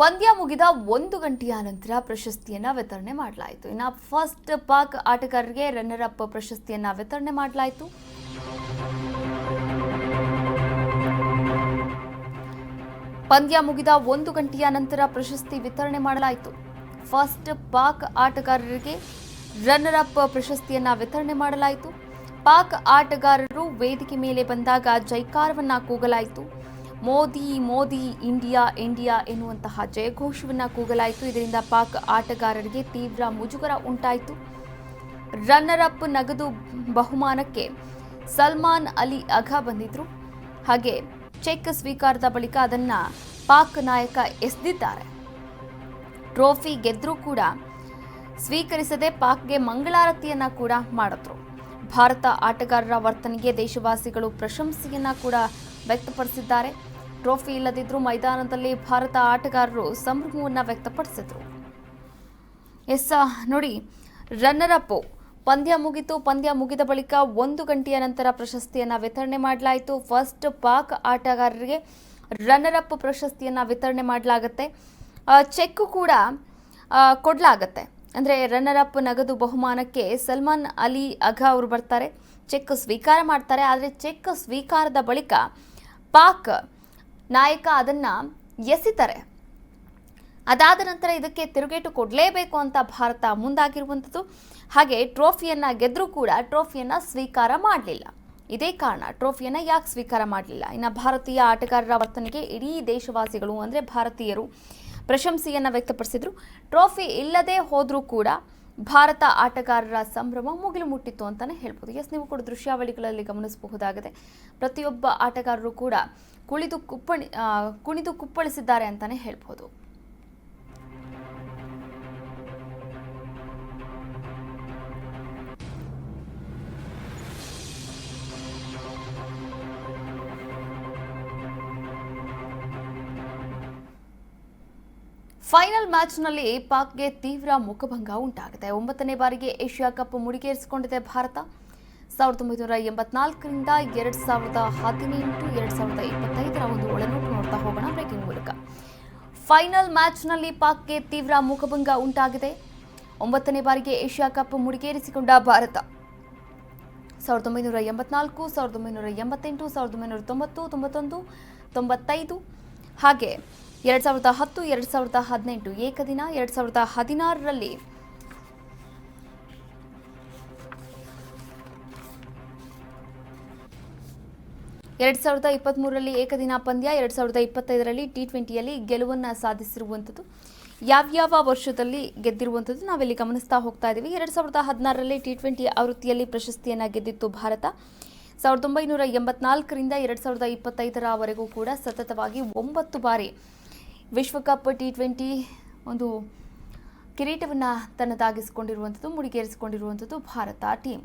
ಪಂದ್ಯ ಮುಗಿದ ಒಂದು ಗಂಟೆಯ ನಂತರ ಪ್ರಶಸ್ತಿಯನ್ನ ವಿತರಣೆ ಮಾಡಲಾಯಿತು. ಇನ್ನು ಫಸ್ಟ್ ಪಾಕ್ ಆಟಗಾರರಿಗೆ ರನ್ನರ್ ಅಪ್ ಪ್ರಶಸ್ತಿಯನ್ನ ವಿತರಣೆ ಮಾಡಲಾಯಿತು. ಪಂದ್ಯ ಮುಗಿದ ಒಂದು ಗಂಟೆಯ ನಂತರ ಪ್ರಶಸ್ತಿ ವಿತರಣೆ ಮಾಡಲಾಯಿತು. ಫಸ್ಟ್ ಪಾಕ್ ಆಟಗಾರರಿಗೆ ರನ್ನರ್ ಅಪ್ ಪ್ರಶಸ್ತಿಯನ್ನ ವಿತರಣೆ ಮಾಡಲಾಯಿತು. ಪಾಕ್ ಆಟಗಾರರು ವೇದಿಕೆ ಮೇಲೆ ಬಂದಾಗ ಜೈಕಾರವನ್ನ ಕೂಗಲಾಯಿತು. ಮೋದಿ ಮೋದಿ, ಇಂಡಿಯಾ ಇಂಡಿಯಾ ಎನ್ನುವಂತಹ ಜಯಘೋಷವನ್ನ ಕೂಗಲಾಯಿತು. ಇದರಿಂದ ಪಾಕ್ ಆಟಗಾರರಿಗೆ ತೀವ್ರ ಮುಜುಗರ ಉಂಟಾಯಿತು. ರನ್ನರ್ ಅಪ್ ನಗದು ಬಹುಮಾನಕ್ಕೆ ಸಲ್ಮಾನ್ ಅಲಿ ಅಘಾ ಬಂದಿದ್ರು. ಹಾಗೆ ಚೆಕ್ ಸ್ವೀಕಾರದ ಬಳಿಕ ಅದನ್ನ ಪಾಕ್ ನಾಯಕ ಎಸೆದಿದ್ದಾರೆ. ಟ್ರೋಫಿ ಗೆದ್ರೂ ಕೂಡ ಸ್ವೀಕರಿಸದೆ ಪಾಕ್ಗೆ ಮಂಗಳಾರತಿಯನ್ನ ಕೂಡ ಮಾಡಿದ್ರು. ಭಾರತ ಆಟಗಾರರ ವರ್ತನೆಗೆ ದೇಶವಾಸಿಗಳು ಪ್ರಶಂಸೆಯನ್ನ ಕೂಡ ವ್ಯಕ್ತಪಡಿಸಿದ್ದಾರೆ. ಟ್ರೋಫಿ ಇಲ್ಲದಿದ್ದರೂ ಮೈದಾನದಲ್ಲಿ ಭಾರತ ಆಟಗಾರರು ಸಂಭ್ರಮವನ್ನು ವ್ಯಕ್ತಪಡಿಸಿದ್ರು. ಎಸ್, ನೋಡಿ ರನ್ನರ್ ಅಪ್ ಪಂದ್ಯ ಮುಗಿತು, ಪಂದ್ಯ ಮುಗಿದ ಬಳಿಕ ಒಂದು ಗಂಟೆಯ ನಂತರ ಪ್ರಶಸ್ತಿಯನ್ನ ವಿತರಣೆ ಮಾಡಲಾಯಿತು. ಫಸ್ಟ್ ಪಾಕ್ ಆಟಗಾರರಿಗೆ ರನ್ನರ್ ಅಪ್ ಪ್ರಶಸ್ತಿಯನ್ನ ವಿತರಣೆ ಮಾಡಲಾಗುತ್ತೆ. ಚೆಕ್ ಕೂಡ ಕೊಡ್ಲಾಗತ್ತೆ. ಅಂದರೆ ರನ್ನರ್ ಅಪ್ ನಗದು ಬಹುಮಾನಕ್ಕೆ ಸಲ್ಮಾನ್ ಅಲಿ, ಅಘಾ ಅವರು ಬರ್ತಾರೆ. ಚೆಕ್ ಸ್ವೀಕಾರ ಮಾಡ್ತಾರೆ, ಆದರೆ ಚೆಕ್ ಸ್ವೀಕಾರದ ಬಳಿಕ ಪಾಕ್ ನಾಯಕ ಅದನ್ನ ಎಸಿತಾರೆ. ಅದಾದ ನಂತರ ಇದಕ್ಕೆ ತಿರುಗೇಟು ಕೊಡಲೇಬೇಕು ಅಂತ ಭಾರತ ಮುಂದಾಗಿರುವಂಥದ್ದು ಹಾಗೆ ಟ್ರೋಫಿಯನ್ನ ಗೆದ್ರೂ ಕೂಡ ಟ್ರೋಫಿಯನ್ನ ಸ್ವೀಕಾರ ಮಾಡಲಿಲ್ಲ. ಇದೇ ಕಾರಣ ಟ್ರೋಫಿಯನ್ನ ಯಾಕೆ ಸ್ವೀಕಾರ ಮಾಡಲಿಲ್ಲ? ಇನ್ನು ಭಾರತೀಯ ಆಟಗಾರರ ವರ್ತನೆಗೆ ಇಡೀ ದೇಶವಾಸಿಗಳು ಅಂದರೆ ಭಾರತೀಯರು ಪ್ರಶಂಸೆಯನ್ನ ವ್ಯಕ್ತಪಡಿಸಿದರು. ಟ್ರೋಫಿ ಇಲ್ಲದೆ ಹೋದರೂ ಕೂಡ ಭಾರತ ಆಟಗಾರರ ಸಂಭ್ರಮ ಮುಗಿಲು ಮುಟ್ಟಿತ್ತು ಅಂತಲೇ ಹೇಳ್ಬೋದು. ಎಸ್ ನೀವು ಕೂಡ ದೃಶ್ಯಾವಳಿಗಳಲ್ಲಿ ಗಮನಿಸಬಹುದಾಗಿದೆ. ಪ್ರತಿಯೊಬ್ಬ ಆಟಗಾರರು ಕೂಡ ಕುಳಿದು ಕುಪ್ಪಣಿ ಕುಣಿದು ಕುಪ್ಪಳಿಸಿದ್ದಾರೆ ಅಂತಲೇ ಹೇಳ್ಬೋದು. ಫೈನಲ್ ಮ್ಯಾಚ್ನಲ್ಲಿ ಪಾಕ್ಗೆ ತೀವ್ರ ಮುಖಭಂಗ ಉಂಟಾಗಿದೆ. ಒಂಬತ್ತನೇ ಬಾರಿಗೆ ಏಷ್ಯಾ ಕಪ್ ಮುಡಿಗೇರಿಸಿಕೊಂಡಿದೆ ಭಾರತ. ಸಾವಿರದ ಒಂಬೈನೂರ ಎಂಬತ್ನಾಲ್ಕರಿಂದ ಎರಡು ಸಾವಿರದ ಹದಿನೆಂಟು, ಎರಡು ಸಾವಿರದ ಇಪ್ಪತ್ತೈದರ ಒಂದು ಒಳನೋಟು ನೋಡ್ತಾ ಹೋಗೋಣ ಬ್ರೇಕಿಂಗ್ ಮೂಲಕ. ಫೈನಲ್ ಮ್ಯಾಚ್ನಲ್ಲಿ ಪಾಕ್ಗೆ ತೀವ್ರ ಮುಖಭಂಗ ಉಂಟಾಗಿದೆ. ಒಂಬತ್ತನೇ ಬಾರಿಗೆ ಏಷ್ಯಾ ಕಪ್ ಮುಡಿಗೇರಿಸಿಕೊಂಡ ಭಾರತ. ಸಾವಿರದ ಒಂಬೈನೂರ ಎಂಬತ್ನಾಲ್ಕು, ಸಾವಿರದ ಒಂಬೈನೂರ ಎಂಬತ್ತೆಂಟು, ಸಾವಿರದ ಒಂಬೈನೂರ ತೊಂಬತ್ತು, ತೊಂಬತ್ತೊಂದು, ತೊಂಬತ್ತೈದು. ಹಾಗೆ ಎರಡು ಸಾವಿರದ ಹತ್ತು, ಎರಡು ಸಾವಿರದ ಹದಿನೆಂಟು, ಏಕದಿನ ಎರಡ್ ಸಾವಿರದ ಹದಿನಾರರಲ್ಲಿ ಎರಡು ಸಾವಿರದ ಇಪ್ಪತ್ತ್ಮೂರರಲ್ಲಿ ಏಕದಿನ ಪಂದ್ಯ, ಎರಡು ಸಾವಿರದ ಇಪ್ಪತ್ತೈದರಲ್ಲಿ ಟಿ ಟ್ವೆಂಟಿಯಲ್ಲಿ ಗೆಲುವನ್ನು ಸಾಧಿಸಿರುವಂಥದ್ದು. ಯಾವ್ಯಾವ ವರ್ಷದಲ್ಲಿ ಗೆದ್ದಿರುವಂಥದ್ದು ನಾವಿಲ್ಲಿ ಗಮನಿಸ್ತಾ ಹೋಗ್ತಾ ಇದ್ದೀವಿ. ಎರಡ್ ಸಾವಿರದ ಹದಿನಾರರಲ್ಲಿ ಟಿ ಟ್ವೆಂಟಿ ಆವೃತ್ತಿಯಲ್ಲಿ ಪ್ರಶಸ್ತಿಯನ್ನು ಗೆದ್ದಿತ್ತು ಭಾರತ. ಸಾವಿರದ ಒಂಬೈನೂರ ಎಂಬತ್ನಾಲ್ಕರಿಂದ ಎರಡು ಸಾವಿರದ ಇಪ್ಪತ್ತೈದರವರೆಗೂ ಕೂಡ ಸತತವಾಗಿ ಒಂಬತ್ತು ಬಾರಿ ವಿಶ್ವಕಪ್ ಟಿ ಟ್ವೆಂಟಿ ಒಂದು ಕಿರೀಟವನ್ನು ತನ್ನದಾಗಿಸಿಕೊಂಡಿರುವಂಥದ್ದು ಮುಡಿಗೇರಿಸಿಕೊಂಡಿರುವಂಥದ್ದು ಭಾರತ ಟೀಮ್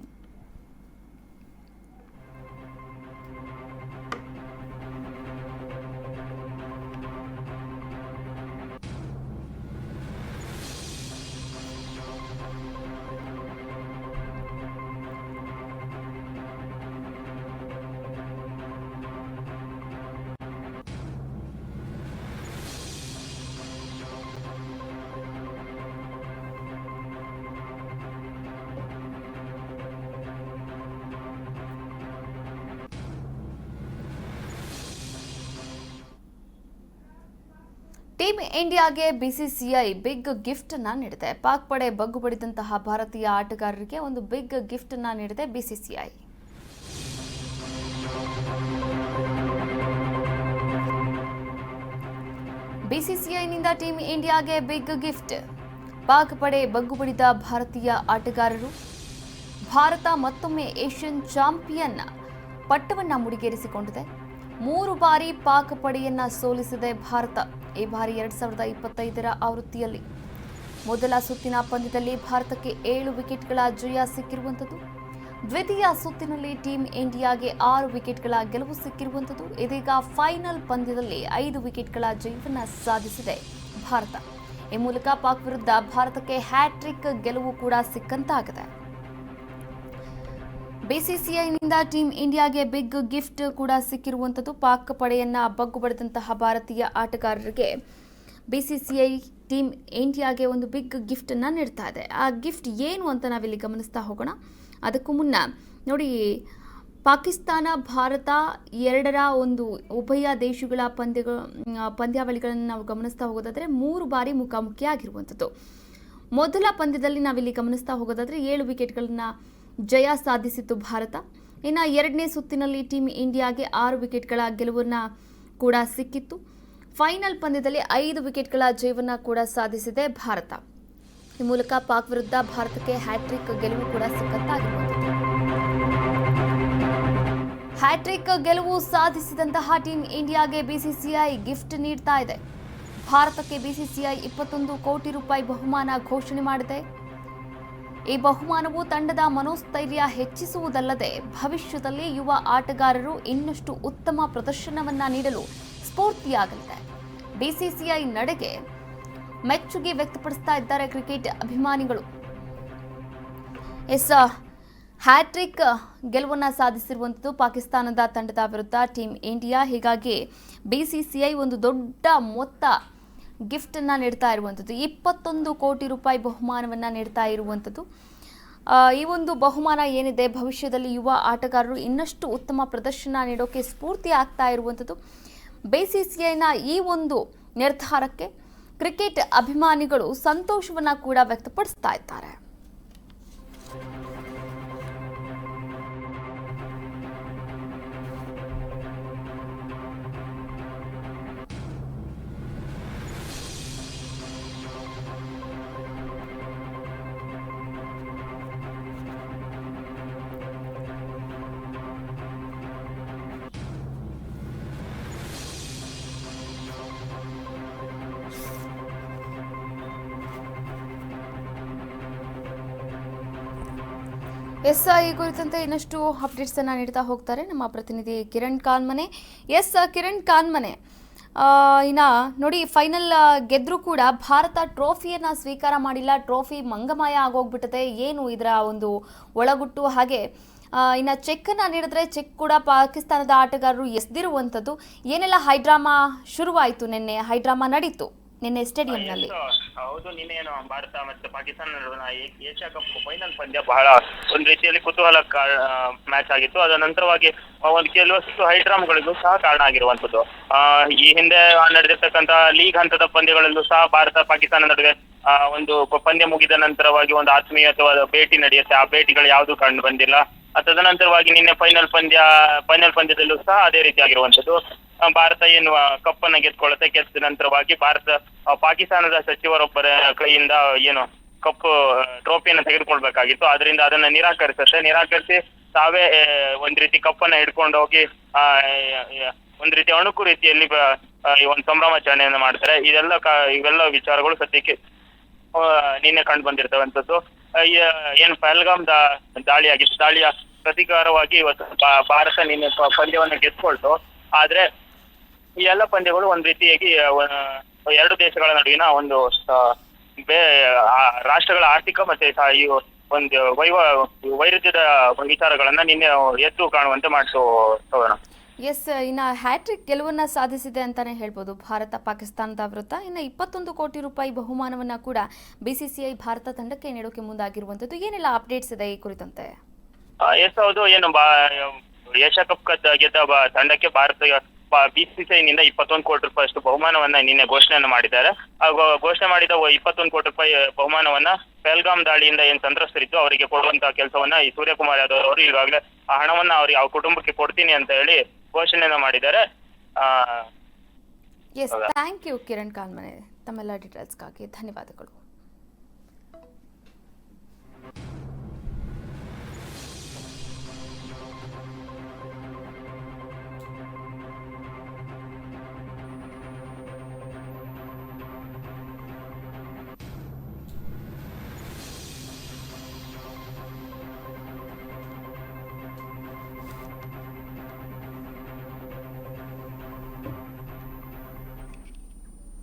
ಟೀಮ್ ಇಂಡಿಯಾಗೆ ಬಿಸಿಸಿಐ ಬಿಗ್ ಗಿಫ್ಟ್ ಅನ್ನ ನೀಡಿದೆ. ಪಾಕ್ ಪಡೆ ಬಗ್ಗು ಭಾರತೀಯ ಆಟಗಾರರಿಗೆ ಒಂದು ಬಿಗ್ ಗಿಫ್ಟ್ ಅನ್ನ ನೀಡಿದೆ ಬಿಸಿಸಿಐ ಬಿಸಿಸಿಐನಿಂದ ಟೀಮ್ ಇಂಡಿಯಾಗೆ ಬಿಗ್ ಗಿಫ್ಟ್ ಪಾಕ್ ಪಡೆ ಬಗ್ಗು ಭಾರತೀಯ ಆಟಗಾರರು, ಭಾರತ ಮತ್ತೊಮ್ಮೆ ಏಷ್ಯನ್ ಚಾಂಪಿಯನ್ ಪಟ್ಟವನ್ನ ಮುಡಿಗೇರಿಸಿಕೊಂಡಿದೆ. ಮೂರು ಬಾರಿ ಪಾಕ್ ಪಡೆಯನ್ನ ಸೋಲಿಸಿದೆ ಭಾರತ. ಈ ಬಾರಿ ಎರಡ್ ಸಾವಿರದ ಇಪ್ಪತ್ತೈದರ ಆವೃತ್ತಿಯಲ್ಲಿ ಮೊದಲ ಸುತ್ತಿನ ಪಂದ್ಯದಲ್ಲಿ ಭಾರತಕ್ಕೆ ಏಳು ವಿಕೆಟ್ಗಳ ಜಯ ಸಿಕ್ಕಿರುವಂಥದ್ದು. ದ್ವಿತೀಯ ಸುತ್ತಿನಲ್ಲಿ ಟೀಮ್ ಇಂಡಿಯಾಗೆ ಆರು ವಿಕೆಟ್ಗಳ ಗೆಲುವು ಸಿಕ್ಕಿರುವಂಥದ್ದು. ಇದೀಗ ಫೈನಲ್ ಪಂದ್ಯದಲ್ಲಿ ಐದು ವಿಕೆಟ್ಗಳ ಜಯವನ್ನು ಸಾಧಿಸಿದೆ ಭಾರತ. ಈ ಮೂಲಕ ಪಾಕ್ ವಿರುದ್ಧ ಭಾರತಕ್ಕೆ ಹ್ಯಾಟ್ರಿಕ್ ಗೆಲುವು ಕೂಡ ಸಿಕ್ಕಂತಾಗಿದೆ. ಬಿಸಿಸಿಐನಿಂದ ಟೀಮ್ ಇಂಡಿಯಾಗೆ ಬಿಗ್ ಗಿಫ್ಟ್ ಕೂಡ ಸಿಕ್ಕಿರುವಂಥದ್ದು. ಪಾಕ್ ಪಡೆಯನ್ನ ಬಗ್ಗು ಬಡಿದಂತಹ ಭಾರತೀಯ ಆಟಗಾರರಿಗೆ ಬಿಸಿಸಿಐ ಟೀಮ್ ಇಂಡಿಯಾಗೆ ಒಂದು ಬಿಗ್ ಗಿಫ್ಟನ್ನು ನೀಡ್ತಾ ಇದೆ. ಆ ಗಿಫ್ಟ್ ಏನು ಅಂತ ನಾವಿಲ್ಲಿ ಗಮನಿಸ್ತಾ ಹೋಗೋಣ. ಅದಕ್ಕೂ ಮುನ್ನ ನೋಡಿ, ಪಾಕಿಸ್ತಾನ, ಭಾರತ ಎರಡರ ಒಂದು ಉಭಯ ದೇಶಗಳ ಪಂದ್ಯಗಳು ಪಂದ್ಯಾವಳಿಗಳನ್ನು ನಾವು ಗಮನಿಸ್ತಾ ಹೋಗೋದಾದರೆ ಮೂರು ಬಾರಿ ಮುಖಾಮುಖಿ ಆಗಿರುವಂಥದ್ದು ಮೊದಲ ಪಂದ್ಯದಲ್ಲಿ ನಾವಿಲ್ಲಿ ಗಮನಿಸ್ತಾ ಹೋಗೋದಾದರೆ ಏಳು ವಿಕೆಟ್ಗಳನ್ನ ಜಯ ಸಾಧಿಸಿತ್ತು ಭಾರತ. ಇನ್ನು ಎರಡನೇ ಸುತ್ತಿನಲ್ಲಿ ಟೀಮ್ ಇಂಡಿಯಾಗೆ ಆರು ವಿಕೆಟ್ಗಳ ಗೆಲುವನ್ನು ಕೂಡ ಸಿಕ್ಕಿತ್ತು. ಫೈನಲ್ ಪಂದ್ಯದಲ್ಲಿ ಐದು ವಿಕೆಟ್ಗಳ ಜಯವನ್ನು ಕೂಡ ಸಾಧಿಸಿದೆ ಭಾರತ. ಈ ಮೂಲಕ ಪಾಕ್ ವಿರುದ್ಧ ಭಾರತಕ್ಕೆ ಹ್ಯಾಟ್ರಿಕ್ ಗೆಲುವು ಕೂಡ ಸಿಕ್ಕಂತಾಗಿರುವಂಥದ್ದು ಹ್ಯಾಟ್ರಿಕ್ ಗೆಲುವು ಸಾಧಿಸಿದಂತಹ ಟೀಮ್ ಇಂಡಿಯಾಗೆ ಬಿಸಿಸಿಐ ಗಿಫ್ಟ್ ನೀಡ್ತಾ ಇದೆ. ಭಾರತಕ್ಕೆ ಬಿಸಿಸಿಐ ಇಪ್ಪತ್ತೊಂದು ಕೋಟಿ ರೂಪಾಯಿ ಬಹುಮಾನ ಘೋಷಣೆ ಮಾಡಿದೆ. ಈ ಬಹುಮಾನವು ತಂಡದ ಮನೋಸ್ಥೈರ್ಯ ಹೆಚ್ಚಿಸುವುದಲ್ಲದೆ ಭವಿಷ್ಯದಲ್ಲಿ ಯುವ ಆಟಗಾರರು ಇನ್ನಷ್ಟು ಉತ್ತಮ ಪ್ರದರ್ಶನವನ್ನ ನೀಡಲು ಸ್ಫೂರ್ತಿಯಾಗಲಿದೆ. ಬಿಸಿಸಿಐ ನಡೆಗೆ ಮೆಚ್ಚುಗೆ ವ್ಯಕ್ತಪಡಿಸ್ತಾ ಇದ್ದಾರೆ ಕ್ರಿಕೆಟ್ ಅಭಿಮಾನಿಗಳು. ಎಸ್ ಹ್ಯಾಟ್ರಿಕ್ ಗೆಲುವನ್ನು ಸಾಧಿಸಿರುವಂಥದ್ದು ಪಾಕಿಸ್ತಾನದ ತಂಡದ ವಿರುದ್ಧ ಟೀಮ್ ಇಂಡಿಯಾ. ಹೀಗಾಗಿ ಬಿಸಿಸಿಐ ಒಂದು ದೊಡ್ಡ ಮೊತ್ತ ಗಿಫ್ಟನ್ನು ನೀಡ್ತಾ ಇರುವಂಥದ್ದು, ಇಪ್ಪತ್ತೊಂದು ಕೋಟಿ ರೂಪಾಯಿ ಬಹುಮಾನವನ್ನು ನೀಡ್ತಾ ಇರುವಂಥದ್ದು. ಈ ಒಂದು ಬಹುಮಾನ ಏನಿದೆ, ಭವಿಷ್ಯದಲ್ಲಿ ಯುವ ಆಟಗಾರರು ಇನ್ನಷ್ಟು ಉತ್ತಮ ಪ್ರದರ್ಶನ ನೀಡೋಕೆ ಸ್ಫೂರ್ತಿ ಆಗ್ತಾ ಇರುವಂಥದ್ದು. ಬಿಸಿಸಿಐನ ಈ ಒಂದು ನಿರ್ಧಾರಕ್ಕೆ ಕ್ರಿಕೆಟ್ ಅಭಿಮಾನಿಗಳು ಸಂತೋಷವನ್ನ ಕೂಡ ವ್ಯಕ್ತಪಡಿಸ್ತಾ ಇದ್ದಾರೆ. ಎಸ್ ಈ ಕುರಿತಂತೆ ಇನ್ನಷ್ಟು ಅಪ್ಡೇಟ್ಸ್ ಅನ್ನ ನೀಡ್ತಾ ಹೋಗ್ತಾರೆ ನಮ್ಮ ಪ್ರತಿನಿಧಿ ಕಿರಣ್ ಕಾನ್ಮನೆ. ಎಸ್, ಕಿರಣ್ ಕಾನ್ಮನೆ ಇನ್ನ ನೋಡಿ ಫೈನಲ್ ಗೆದ್ದರೂ ಕೂಡ ಭಾರತ ಟ್ರೋಫಿಯನ್ನ ಸ್ವೀಕಾರ ಮಾಡಿಲ್ಲ. ಟ್ರೋಫಿ ಮಂಗಮಯ ಆಗೋಗ್ಬಿಟ್ಟದೆ ಏನು ಇದರ ಒಂದು ಒಳಗುಟ್ಟು ಹಾಗೆ. ಇನ್ನು ಇನ್ನ ಚೆಕ್ ಅನ್ನ ನೀಡಿದ್ರೆ ಚೆಕ್ ಕೂಡ ಪಾಕಿಸ್ತಾನದ ಆಟಗಾರರು ಎಸ್ದಿರುವಂಥದ್ದು. ಏನೆಲ್ಲ ಹೈಡ್ರಾಮಾ ಶುರುವಾಯಿತು ನಿನ್ನೆ? ಹೈಡ್ರಾಮಾ ನಡೀತು. ನಿನ್ನೆ ಸ್ಟೇಡಿಯಂನಲ್ಲಿ ಹೌದು ಹೌದು ಏನು ಭಾರತ ಮತ್ತೆ ಪಾಕಿಸ್ತಾನ ನಡುವಿನ ಏಷ್ಯಾ ಕಪ್ ಫೈನಲ್ ಪಂದ್ಯ ಬಹಳ ಒಂದು ರೀತಿಯಲ್ಲಿ ಕುತೂಹಲ ಮ್ಯಾಚ್ ಆಗಿತ್ತು. ಅದರ ನಂತರವಾಗಿ ಒಂದು ಕೆಲವಷ್ಟು ಹೈಡ್ರಾಮ್ಗಳಿಗೂ ಸಹ ಕಾರಣ ಆಗಿರುವಂತದ್ದು ಈ ಹಿಂದೆ ನಡೆದಿರ್ತಕ್ಕಂತಹ ಲೀಗ್ ಹಂತದ ಪಂದ್ಯಗಳಲ್ಲೂ ಸಹ ಭಾರತ, ಪಾಕಿಸ್ತಾನ ನಡುವೆ ಒಂದು ಪಂದ್ಯ ಮುಗಿದ ನಂತರವಾಗಿ ಒಂದು ಆತ್ಮೀಯತವಾದ ಭೇಟಿ ನಡೆಯುತ್ತೆ. ಆ ಭೇಟಿಗಳು ಯಾವುದು ಕಂಡು ಬಂದಿಲ್ಲ. ತದನಂತರವಾಗಿ ನಿನ್ನೆ ಫೈನಲ್ ಪಂದ್ಯ ಫೈನಲ್ ಪಂದ್ಯದಲ್ಲೂ ಸಹ ಅದೇ ರೀತಿ ಆಗಿರುವಂತದ್ದು ಭಾರತ ಏನು ಕಪ್ಪನ್ನ ಗೆದ್ಕೊಳ್ಳುತ್ತೆ ಗೆದ್ದ ನಂತರವಾಗಿ ಭಾರತ ಪಾಕಿಸ್ತಾನದ ಸಚಿವರೊಬ್ಬರ ಕೈಯಿಂದ ಏನು ಕಪ್ ಟ್ರೋಫಿಯನ್ನು ತೆಗೆದುಕೊಳ್ಬೇಕಾಗಿತ್ತು. ಅದರಿಂದ ಅದನ್ನ ನಿರಾಕರಿಸುತ್ತೆ. ನಿರಾಕರಿಸಿ ತಾವೇ ಒಂದ್ ರೀತಿ ಕಪ್ಪನ್ನ ಹಿಡ್ಕೊಂಡು ಹೋಗಿ ಆ, ಒಂದ್ ರೀತಿ ಅಣುಕು ರೀತಿಯಲ್ಲಿ ಈ ಒಂದು ಸಂಭ್ರಮಾಚರಣೆಯನ್ನು ಮಾಡ್ತಾರೆ. ಇದೆಲ್ಲ ಇವೆಲ್ಲ ವಿಚಾರಗಳು ಸದ್ಯಕ್ಕೆ ನಿನ್ನೆ ಕಂಡು ಬಂದಿರ್ತವಂಥದ್ದು ಏನ್ ಪಹಲ್ಗಾಮ್ ದಾಳಿ ಆಗಿತ್ತು ದಾಳಿಯ ಪ್ರತೀಕಾರವಾಗಿ ಇವತ್ತು ಭಾರತ ನಿನ್ನೆ ಪಂದ್ಯವನ್ನು ಗೆದ್ಕೊಳ್ತು ಆದ್ರೆ ಈ ಎಲ್ಲ ಪಂದ್ಯಗಳು ಒಂದ್ ರೀತಿಯಾಗಿ ಎರಡು ದೇಶಗಳ ನಡುವಿನ ಒಂದು ಆ, ಬೇ ಆ, ರಾಷ್ಟ್ರಗಳ ಆರ್ಥಿಕ ಮತ್ತೆ ಸ- ಈ ಒಂದು ವೈವ ವೈರುಧ್ಯದ ವಿಚಾರಗಳನ್ನ ನಿನ್ನೆ ಎದ್ದು ಕಾಣುವಂತೆ ಮಾಡಿಸೋ ಎಸ್ ಇನ್ನ ಹ್ಯಾಟ್ರಿಕ್ ಗೆಲುವನ್ನ ಸಾಧಿಸಿದೆ ಅಂತಾನೆ ಹೇಳ್ಬೋದು. ಭಾರತ ಪಾಕಿಸ್ತಾನದ ವಿರುದ್ಧ ಇನ್ನು ಇಪ್ಪತ್ತೊಂದು ಕೋಟಿ ರೂಪಾಯಿ ಬಹುಮಾನವನ್ನ ಕೂಡ ಬಿಸಿಸಿಐ ಭಾರತ ತಂಡಕ್ಕೆ ನೀಡೋಕೆ ಮುಂದಾಗಿರುವಂತದ್ದು. ಏನೆಲ್ಲ ಅಪ್ಡೇಟ್ಸ್ ಇದೆ ಈ ಕುರಿತಂತೆ? ಎಸ್ ಹೌದು. ಏನು ಬಾ ಏಷ್ಯಾ ಕಪ್ ಗೆದ್ದ ಬ- ತಂಡಕ್ಕೆ ಭಾರತ ಬಿಸಿಸಿಐ ನಿಂದ ಇಪ್ಪತ್ತೊಂದು ಕೋಟಿ ರೂಪಾಯಿ ಅಷ್ಟು ಬಹುಮಾನವನ್ನ ನಿನ್ನೆ ಘೋಷಣೆಯನ್ನು ಮಾಡಿದ್ದಾರೆ. ಹಾಗೂ ಘೋಷಣೆ ಮಾಡಿದ ಇಪ್ಪತ್ತೊಂದು ಕೋಟಿ ರೂಪಾಯಿ ಬಹುಮಾನವನ್ನ ಪೆಲ್ಗಾಮ್ ದಾಳಿಯಿಂದ ಏನ್ ಸಂತ್ರಸ್ತರಿದ್ದು ಅವರಿಗೆ ಕೊಡುವಂತಹ ಕೆಲಸವನ್ನ ಈ ಸೂರ್ಯಕುಮಾರ್ ಯಾದವ್ ಅವರು ಈಗಾಗಲೇ ಆ ಹಣವನ್ನ ಅವ್ರಿಗೆ ಅವ್ರ ಕುಟುಂಬಕ್ಕೆ ಕೊಡ್ತೀನಿ ಅಂತ ಹೇಳಿ ಘೋಷಣೆಯನ್ನ ಮಾಡಿದ್ದಾರೆ. Yes thank you Kiran Kanmane ತಮ್ಮೆಲ್ಲ ಡೀಟೇಲ್ಸ್ಗಾಗಿ ಧನ್ಯವಾದಗಳು.